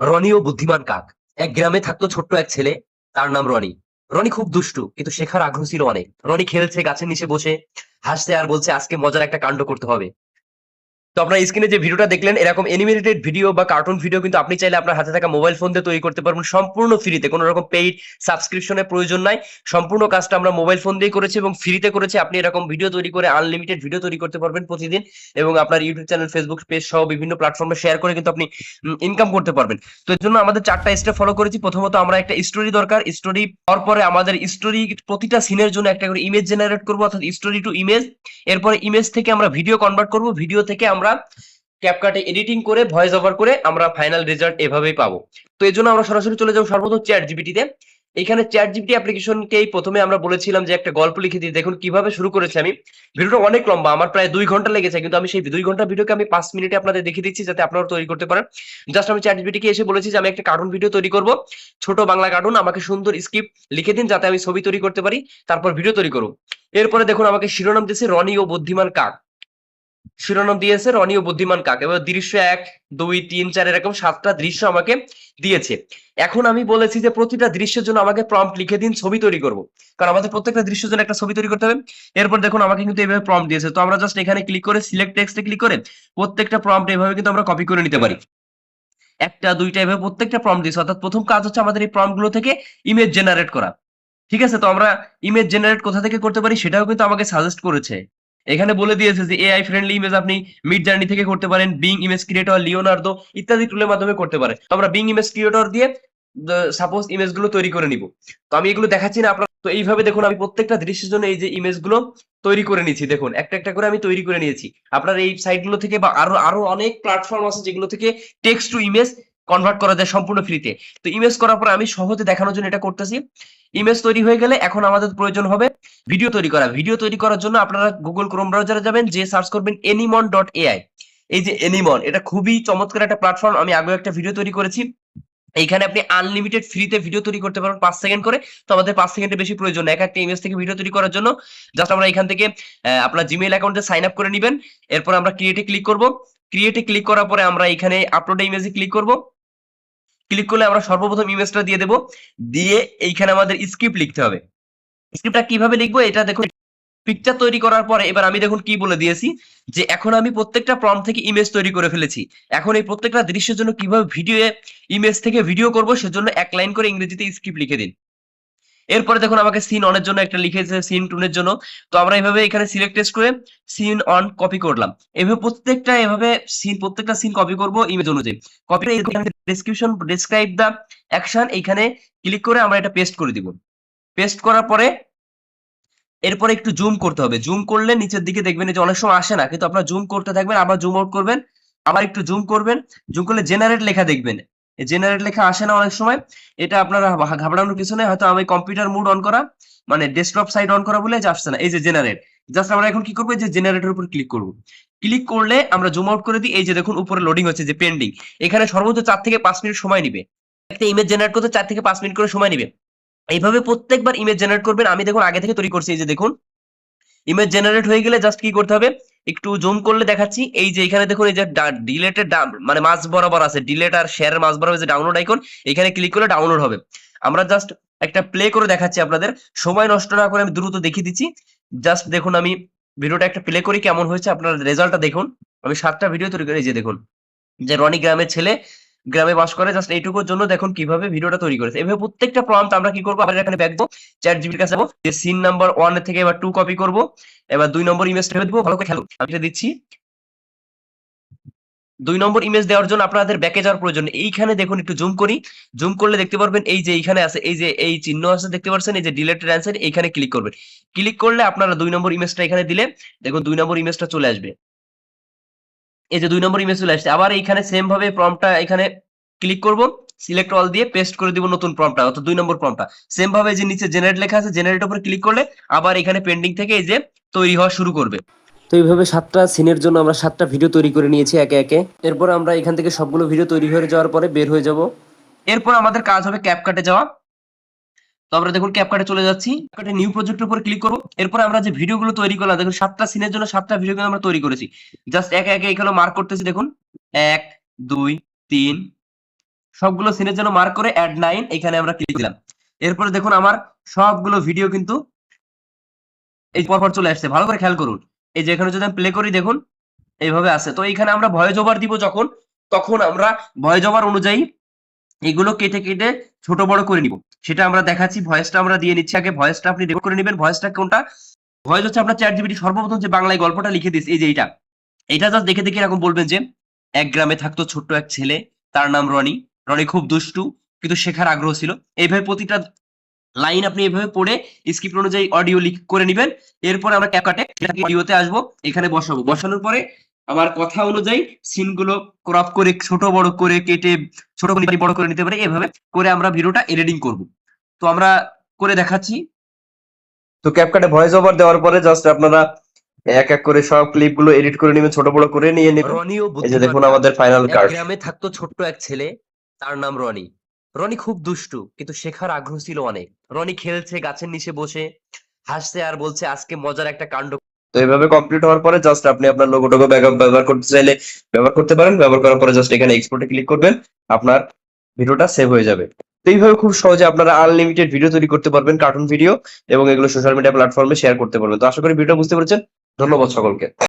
রনি ও বুদ্ধিমান কাক। এক গ্রামে থাকতো ছোট্ট এক ছেলে, তার নাম রনি। রনি খুব দুষ্টু, কিন্তু শেখার আগ্রহ ছিল অনেক। রনি খেলছে, গাছের নিচে বসে, হাসছে আর বলছে, আজকে মজার একটা কাণ্ড করতে হবে। তো আপনার স্ক্রিনে যে ভিডিওটা দেখলেন, এরকম এনিমেটেড ভিডিও বা কার্টুন ভিডিও কিন্তু আপনি চাইলে আপনার হাতে থাকা মোবাইল ফোন দিয়ে তৈরি করতে পারবেন সম্পূর্ণ ফ্রিতে কোনো রকম পেইড সাবস্ক্রিপশনের প্রয়োজন নাই। সম্পূর্ণ কাজটা আমরা মোবাইল ফোন দিয়ে করেছি এবং ফ্রিতে করেছি। আপনি এরকম ভিডিও তৈরি করে আনলিমিটেড ভিডিও তৈরি করতে পারবেন প্রতিদিন এবং আপনার ইউটিউব চ্যানেল ফেসবুক পেজ সহ বিভিন্ন প্ল্যাটফর্মে শেয়ার করে কিন্তু আপনি ইনকাম করতে পারবেন। তো এর জন্য আমাদের চারটা স্টেপ ফলো করেছি। প্রথমত আমরা একটা স্টোরি দরকার। স্টোরি পাওয়ার পরে আমাদের স্টোরি প্রতিটা সিনের জন্য একটা করে ইমেজ জেনারেট করব, অর্থাৎ স্টোরি টু ইমেজ এরপরে ইমেজ থেকে আমরা ভিডিও কনভার্ট করব। ভিডিও থেকে আমরা ক্যাপকাটে এডিটিং করে ভয়েস ওভার করে আমরা ফাইনাল রেজাল্ট এভাবেই পাবো। তো এই জন্য আমরা সরাসরি চলে যাব সর্বপ্রথম চ্যাট জিবিটিতে এখানে চ্যাট জিবিটি অ্যাপ্লিকেশনকেই প্রথমে আমরা বলেছিলাম যে একটা গল্প লিখে দিই। দেখুন, কীভাবে শুরু করেছি আমি। ভিডিওটা অনেক লম্বা, আমার প্রায় দুই ঘণ্টা লেগেছে, কিন্তু আমি সেই দুই ঘণ্টা ভিডিওকে আমি পাঁচ মিনিটে আপনাদের দেখিয়ে দিচ্ছি যাতে আপনারা তৈরি করতে পারেন। জাস্ট আমি চ্যাট জিবিটিকে এসে বলেছি যে আমি একটা কার্টুন ভিডিও তৈরি করব। ছোট বাংলা কার্টুন আমাকে সুন্দর স্ক্রিপ্ট লিখে দিন যাতে আমি ছবি তৈরি করতে পারি, তারপর ভিডিও তৈরি করব। এরপরে দেখুন, আমাকে শিরোনাম দিয়েছে রনি ও বুদ্ধিমান কাক। শিরোনাম দিয়েছে রনি ও বুদ্ধিমান কাক। এবার দৃশ্য এক, দুই, তিন, চার এরকম সাতটা দৃশ্য আমাকে দিয়েছে। এখন আমি বলেছি যে প্রতিটা দৃশ্যের জন্য আমাকে প্রম্পট লিখে দিন, ছবি তৈরি করব। কারণ আমাদের প্রত্যেকটা দৃশ্যের জন্য একটা ছবি তৈরি করতে হবে। এরপর দেখুন, আমাকে কিন্তু এইভাবে প্রম্পট দিয়েছে। তো আমরা জাস্ট এখানে ক্লিক করে সিলেক্ট টেক্সটে ক্লিক করে, প্রত্যেকটা প্রম্পট এভাবে কিন্তু আমরা কপি করে নিতে পারি। একটা, দুইটা এভাবে প্রত্যেকটা প্রম্পট দিয়েছে। অর্থাৎ প্রথম কাজ হচ্ছে আমাদের এই প্রম্পটগুলো থেকে ইমেজ জেনারেট করা। ঠিক আছে? তো আমরা ইমেজ জেনারেট কোথা থেকে করতে পারি সেটাও কিন্তু আমাকে সাজেস্ট করেছে। এখানে বলে দিয়েছে যে এআই ফ্রেন্ডলি ইমেজ আপনি মিড জার্নি থেকে করতে পারেন বিং ইমেজ ক্রিয়েটর লিওনার্দো ইত্যাদি টুলের মাধ্যমে করতে পারেন। তো আমরা বিং ইমেজ ক্রিয়েটর দিয়ে সাপোজ ইমেজগুলো তৈরি করে নিব। তো আমি এগুলো দেখাচ্ছি না আপনার, তো এইভাবে দেখুন আমি প্রত্যেকটা দৃশ্যের জন্য এই যে ইমেজগুলো তৈরি করে নিয়েছি দেখুন, একটা একটা করে আমি তৈরি করে নিয়েছি। আপনার এই সাইটগুলো থেকে বা আরও আরও অনেক প্ল্যাটফর্ম আছে যেগুলো থেকে টেক্সট টু ইমেজ কনভার্ট করা যায় সম্পূর্ণ ফ্রিতে তো ইমেজ করার পর আমি সহজে দেখানোর জন্য এটা করতেছি। ইমেজ তৈরি হয়ে গেলে এখন আমাদের প্রয়োজন হবে ভিডিও তৈরি করা। ভিডিও তৈরি করার জন্য আপনারা গুগল ক্রোম ব্রাউজারে যাবেন যে সার্চ করবেন এনিমন ডট এআই এই যে এনিমন এটা খুবই চমৎকার একটা প্ল্যাটফর্ম আমি আগে একটা ভিডিও তৈরি করেছি। এইখানে আপনি আনলিমিটেড ফ্রিতে ভিডিও তৈরি করতে পারবেন পাঁচ সেকেন্ড করে। তো আমাদের পাঁচ সেকেন্ডের বেশি প্রয়োজন এক একটা ইমেজ থেকে ভিডিও তৈরি করার জন্য জাস্ট আমরা এখান থেকে আপনার জিমেইল অ্যাকাউন্টে সাইন আপ করে নেবেন। এরপর আমরা ক্রিয়েটে ক্লিক করব। ক্রিয়েটে ক্লিক করার পরে আমরা এখানে আপলোড ইমেজে ক্লিক করব। ক্লিক করলে আমরা সর্বপ্রথম ইমেজটা দিয়ে দেব। দিয়ে এইখানে আমাদের স্ক্রিপ্ট লিখতে হবে। স্ক্রিপ্টটা কীভাবে লিখব এটা দেখুন। পিকচার তৈরি করার পরে এবার আমি দেখুন কি বলে দিয়েছি, যে এখন আমি প্রত্যেকটা প্রম থেকে ইমেজ তৈরি করে ফেলেছি। এখন এই প্রত্যেকটা দৃশ্যের জন্য কীভাবে ভিডিও ইমেজ থেকে ভিডিও করব সেজন্য এক লাইন করে ইংরেজিতে স্ক্রিপ্ট লিখে দিন। এরপরে দেখুন আমাকে সিন অনের জন্য একটা লিখেছে সিন টুনের জন্য। তো আমরা এভাবে এখানে সিলেক্ট টেস্ট করে সিন অন কপি করলাম। এভাবে প্রত্যেকটা, এভাবে সিন প্রত্যেকটা সিন কপি করব ইমেজ অনুযায়ী। Copy description describe the action এখানে ক্লিক করে আমরা এটা পেস্ট করে দিব। পেস্ট করার পরে এরপরে একটু জুম করতে হবে। জুম করলে নিচের দিকে দেখবেন যে অনেক সময় আসে না, কিন্তু আপনারা জুম করতে থাকবেন, আবার জুম আউট করবেন, আবার একটু জুম করবেন। জুম করলে জেনারেট লেখা দেখবেন। জেনারেট লেখা আসে না অনেক সময়, এটা আপনারা ঘাবড়ানোর কিছু নেই, হয়তো আমি কম্পিউটার মুড অন করা মানে ডেস্কটপ সাইড অন করা বলে আসছে না, এই যে জেনারেট জাস্ট আমরা এখন কি করব যে জেনারেটের উপর ক্লিক করব ক্লিক করলে আমরা জুম আউট করে দিই, এই যে দেখুন উপরে লোডিং হচ্ছে, যে পেন্ডিং এখানে সর্বোচ্চ চার থেকে পাঁচ মিনিট সময় নিবে, একটা ইমেজ জেনারেট করতে চার থেকে পাঁচ মিনিট করে সময় নিবে, এইভাবে প্রত্যেকবার ইমেজ জেনারেট করবেন, আমি দেখুন আগে থেকে তৈরি করছি, এই যে দেখুন ইমেজ জেনারেট হয়ে গেলে জাস্ট কি করতে হবে একটু জুম করলে দেখাচ্ছি। এই যে এখানে দেখুন, এই যে ডিলেটের মানে মাঝ বরাবর আছে। ডিলেট আর শেয়ারের মাঝ বরাবর যে ডাউনলোড আইকন এখানে ক্লিক করলে ডাউনলোড হবে। আমরা জাস্ট একটা প্লে করে দেখাচ্ছি আপনাদের। সময় নষ্ট না করে আমি দ্রুত দেখিয়ে দিচ্ছি। জাস্ট দেখুন, আমি ভিডিওটা একটা প্লে করি, কেমন হয়েছে, আপনার রেজাল্টটা দেখুন। আমি সাতটা ভিডিও তৈরি করি, এই যে দেখুন। যে রনি গ্রামের ছেলে গ্রামে বাস করে জাস্ট এইটুকুর জন্য দেখুন কীভাবে ভিডিওটা তৈরি করেছে। এভাবে প্রত্যেকটা প্রম্পট আমরা কি করব? আমাদের এখানে দেখব চ্যাট জিবির কাছে যাব, যে সিন নাম্বার ওয়ান থেকে এবার টু কপি করব, এবার দুই নম্বর ইমেজ ঠেলে দেবো, ভালো করে খেলো। আমি এটা দিচ্ছি। দুই নম্বর ইমেজ দেওয়ার জন্য আপনাদের ব্যাকে যাওয়ার প্রয়োজন। এইখানে দেখুন, একটু জুম করি। জুম করলে দেখতে পারবেন, এই যে এইখানে আছে, এই যে এই চিহ্ন আছে, দেখতে পাচ্ছেন, এই যে ডিলেটেড অ্যান্সার এইখানে ক্লিক করবেন। ক্লিক করলে আপনারা দুই নম্বর ইমেজটা এখানে দিলে, দেখুন দুই নম্বর ইমেজটা চলে আসবে। এই যে দুই নম্বর ইমেজ চলে আসছে আবার এইখানে সেম ভাবে প্রম্পটটা এখানে ক্লিক করব সিলেক্ট অল দিয়ে পেস্ট করে দিব নতুন প্রম্পটটা অর্থাৎ দুই নম্বর প্রম্পটটা সেম ভাবে যে নিচে জেনারেট লেখা আছে জেনারেট উপরে ক্লিক করলে আবার এখানে পেন্ডিং থেকে এই যে তৈরি হওয়া শুরু করবে। তো এইভাবে সাতটা সিনের জন্য আমরা সাতটা ভিডিও তৈরি করে নিয়েছি একে একে। এরপর আমরা এখান থেকে সবগুলো ভিডিও তৈরি হয়ে যাওয়ার পরে বের হয়ে যাব। এরপর আমাদের কাজ হবে ক্যাপকাটে যাওয়া। তো আমরা দেখুন ক্যাপকাটে চলে যাচ্ছি। ক্যাপকাটে নিউ প্রজেক্টের উপর ক্লিক করব। এরপর আমরা যে ভিডিওগুলো তৈরি করলাম, দেখুন সাতটা সিনের জন্য সাতটা ভিডিও আমরা তৈরি করেছি। জাস্ট একে একে এখানে মার্ক করতেছি, দেখুন। এক, দুই, তিন। সবগুলো সিনের জন্য মার্ক করে অ্যাড নাইন এখানে আমরা ক্লিক দিলাম। এরপরে দেখুন আমার সবগুলো ভিডিও কিন্তু এই পরপর চলে আসছে। ভালো করে খেয়াল করুন। এই যে এখানে যদি আমি প্লে করি, দেখুন, এইভাবে আছে তো এখানে আমরা ভয়েস ওভার দিব যখন, তখন আমরা ভয়েস ওভার অনুযায়ী এগুলো কেটে কেটে ছোট বড় করে নিব। সেটা আমরা দেখাচ্ছি ভয়েসটা আমরা দিয়ে নিচ্ছি আগে ভয়েসটা আপনি রেকর্ড করে নেবেন ভয়েসটা কোনটা? ভয়েস হচ্ছে আপনার চ্যাট জিবিটি সর্বপ্রথম যে বাংলায় গল্পটা লিখে দিস এই যে এইটা। এটা জাস্ট দেখে দেখে এরকম বলবেন যে, এক গ্রামে থাকতো ছোট্ট এক ছেলে, তার নাম রনি। রনি খুব দুষ্টু, কিন্তু শেখার আগ্রহ ছিল। এইভাবে প্রতিটা লাইন আপনি এভাবে পড়ে স্ক্রিপ্ট অনুযায়ী অডিও লিখ করে নেবেন। এরপর আমরা ক্যাপকাটে অডিওতে আসব, এখানে বসাবো। বসানোর পরে আমার কথা অনুযায়ী সিনগুলো ক্রপ করে ছোট বড় করে কেটে ছোট করে বড় করে নিতে পারি এভাবে করে আমরা ভিডিওটা এডিটিং করব। তো আমরা করে দেখাচ্ছি। তো ক্যাপকাটে ভয়েস ওভার দেওয়ার পরে জাস্ট আপনারা এক এক করে সব ক্লিপগুলো এডিট করে নেবেন ছোট বড় করে নিয়ে নেবেন। এই যে দেখুন আমাদের ফাইনাল কার্ড গ্রামে থাকতো ছোট্ট এক ছেলে তার নাম রনি। রনি খুব দুষ্টু কিন্তু শেখার আগ্রহ ছিল অনেক। রনি খেলছে গাছের নিচে বসে হাসছে আর বলছে আজকে মজার একটা কাণ্ড তো এইভাবে কমপ্লিট হওয়ার পরে জাস্ট আপনি আপনার লোগোটাকে ব্যাকআপ ব্যবহার করতে চাইলে ব্যবহার করতে পারেন। ব্যবহার করার পরে জাস্ট এখানে এক্সপোর্টে ক্লিক করবেন। আপনার ভিডিওটা সেভ হয়ে যাবে। তো এইভাবে খুব সহজে আপনারা আনলিমিটেড ভিডিও তৈরি করতে পারবেন কার্টুন ভিডিও এবং এগুলো সোশ্যাল মিডিয়া প্ল্যাটফর্মে শেয়ার করতে পারবেন। তো আশা করি ভিডিও বুঝতে পারছেন। ধন্যবাদ সকলকে।